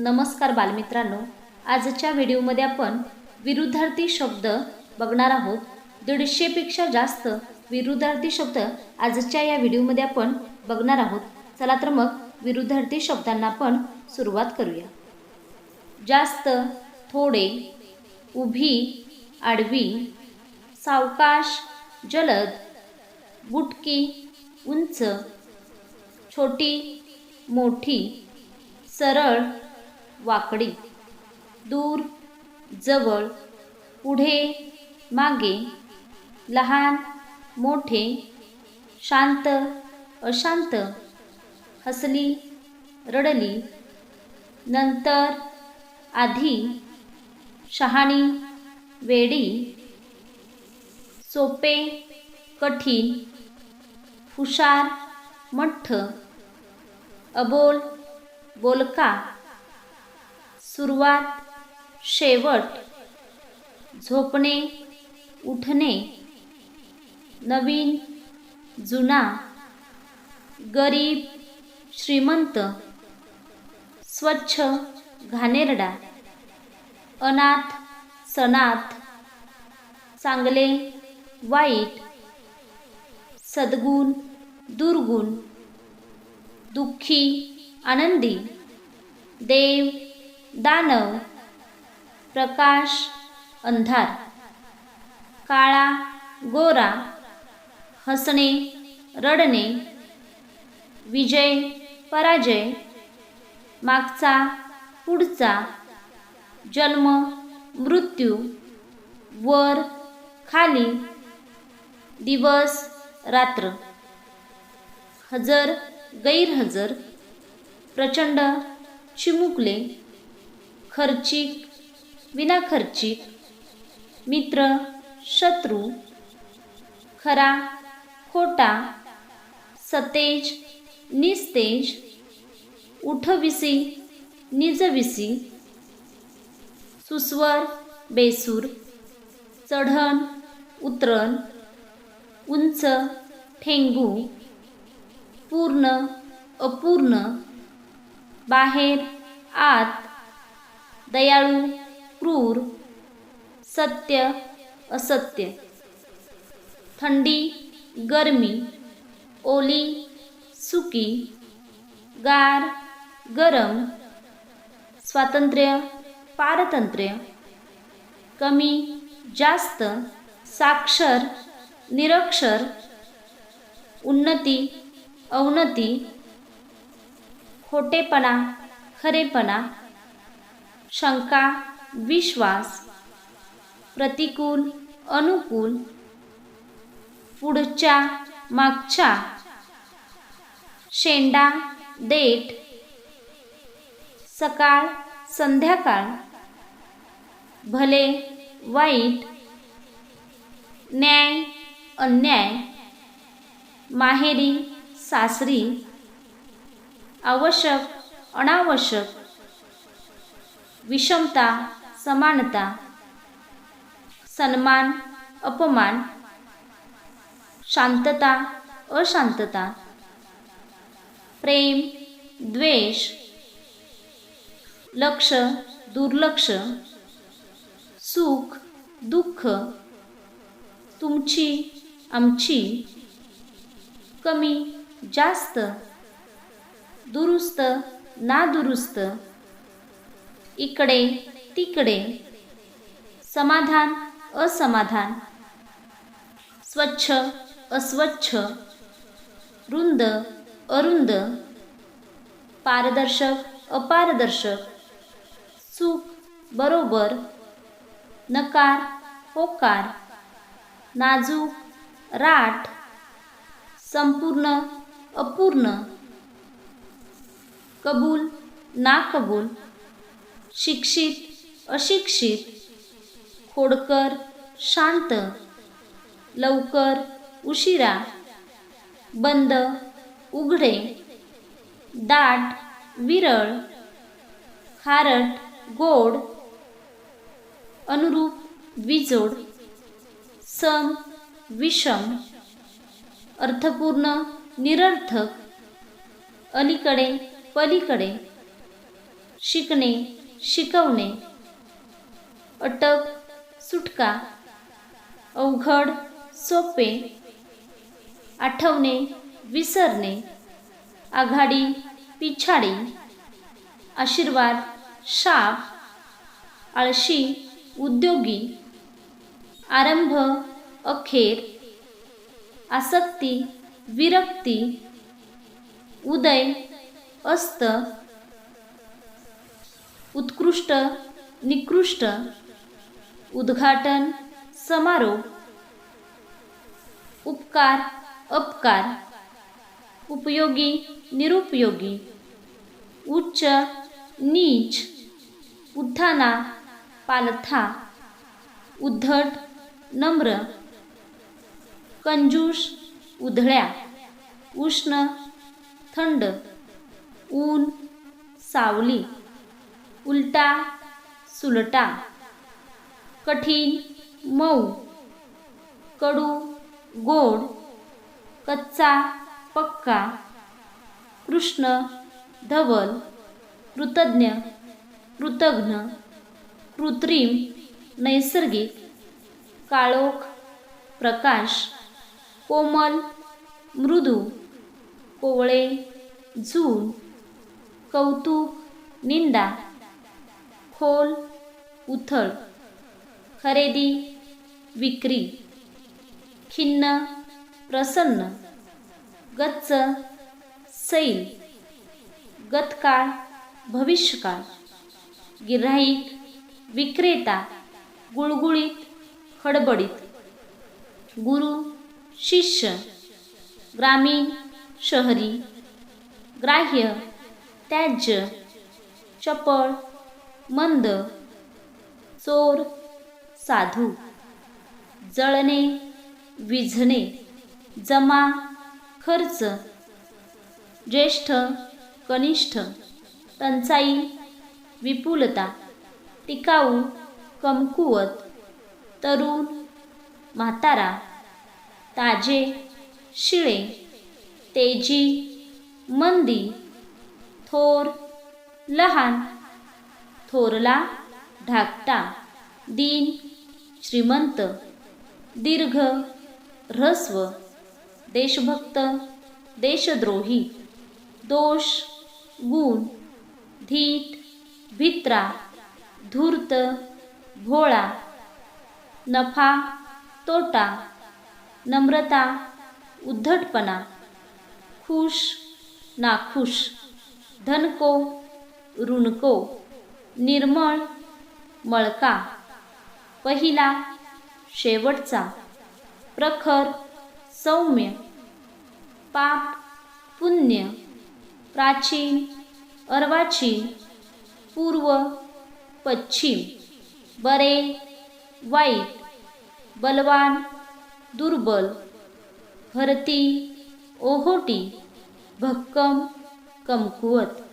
नमस्कार बालमित्रांनो. आजच्या व्हिडिओमध्ये आपण विरुद्धार्थी शब्द बघणार आहोत. दीडशेपेक्षा जास्त विरुद्धार्थी शब्द आजच्या या व्हिडिओमध्ये आपण बघणार आहोत. चला तर मग विरुद्धार्थी शब्दांना आपण सुरुवात करूया. जास्त थोडे उभी आडवी सावकाश जलद बुटकी उंच छोटी मोठी सरळ वाकडी. दूर जवळ पुढे मागे लहान मोठे शांत अशांत हसली रडली नंतर आधी शहाणी वेडी सोपे कठीण हुशार मठ्ठ अबोल बोलका सुरुवात शेवट झोपणे उठणे नवीन जुना गरीब श्रीमंत स्वच्छ घाणेरडा अनाथ सनाथ चांगले वाईट सद्गुण दुर्गुण दुःखी आनंदी देव दानव प्रकाश अंधार काळा गोरा हसणे रडणे विजय पराजय मागचा पुढचा जन्म मृत्यू वर खाली दिवस रात्र हजर गैरहजर प्रचंड चिमुकले खर्चिक विनाखर्चिक मित्र शत्रू खरा खोटा सतेज निस्तेज उठविसी निजविसी सुस्वर बेसूर चढण उतरण उंच ठेंगू पूर्ण अपूर्ण बाहेर आत दयाळू क्रूर सत्य असत्य. थंडी गरमी ओली सुकी गार गरम स्वातंत्र्य पारतंत्र्य. कमी जास्त साक्षर निरक्षर. उन्नती अवनती. खोटेपणा खरेपणा. शंका विश्वास प्रतिकूल अनुकूल पुढच्या मागच्या शेंडा देठ सकाळ संध्याकाळ भले वाईट न्याय अन्याय माहेरी सासरी आवश्यक अनावश्यक विषमता समानता सन्मान अपमान शांतता अशांतता प्रेम द्वेष लक्ष दुर्लक्ष सुख दुःख तुमची आमची कमी जास्त दुरुस्त नादुरुस्त इकडे तिकडे. समाधान असमाधान. स्वच्छ अस्वच्छ. रुंद अरुंद. पारदर्शक अपारदर्शक. चूक बरोबर. नकार होकार. नाजूक राठ. संपूर्ण अपूर्ण. कबूल नाकबूल. शिक्षित अशिक्षित खोडकर शांत लवकर उशिरा बंद उघडे दाट विरळ खारट गोड अनुरूप विजोड सम विषम अर्थपूर्ण निरर्थक अलीकडे पलीकडे शिकणे शिकवणे. अटक सुटका अवघड सोपे. आठवणे विसरणे. आघाडी पिछाडी. आशीर्वाद शाप. आळशी उद्योगी. आरंभ अखेर. आसक्ती विरक्ती. उदय अस्त. उत्कृष्ट निकृष्ट उद्घाटन समारोप उपकार अपकार. उपयोगी निरुपयोगी. उच्च नीच. उत्थाना पालथा. उद्धट नम्र. कंजूष उधळ्या. उष्ण थंड. ऊन सावली. उलटा सुलटा. कठीण मऊ. कडू गोड. कच्चा पक्का. कृष्ण धवल. कृतज्ञ कृतघ्न. कृत्रिम नैसर्गिक. काळोख प्रकाश. कोमल मृदू. कोवळे झूल कौतुक निंदा. खोल उथळ खरेदी विक्री खिन्न प्रसन्न गच्च सैल गतकाळ भविष्यकाळ गिऱ्हाईक विक्रेता गुळगुळीत खडबडीत गुरु शिष्य ग्रामीण शहरी ग्राह्य त्याज्य चपळ मंद चोर साधू जळणे विझणे जमा खर्च ज्येष्ठ कनिष्ठ टंचाई विपुलता टिकाऊ कमकुवत तरुण म्हातारा ताजे शिळे तेजी मंदी थोर लहान थोरला ढाकटा दीन श्रीमंत दीर्घ ऱ्हस्व देशभक्त देशद्रोही दोष गुण धीट भित्रा धूर्त भोळा नफा तोटा नम्रता उद्धटपणा खुश नाखुश धनको ऋणको निर्मळ मळका. पहिला शेवटचा. प्रखर सौम्य. पाप पुण्य. प्राचीन अर्वाचीन. पूर्व पश्चिम. बरे वाईट. बलवान दुर्बल. भरती ओहोटी. भक्कम कमकुवत.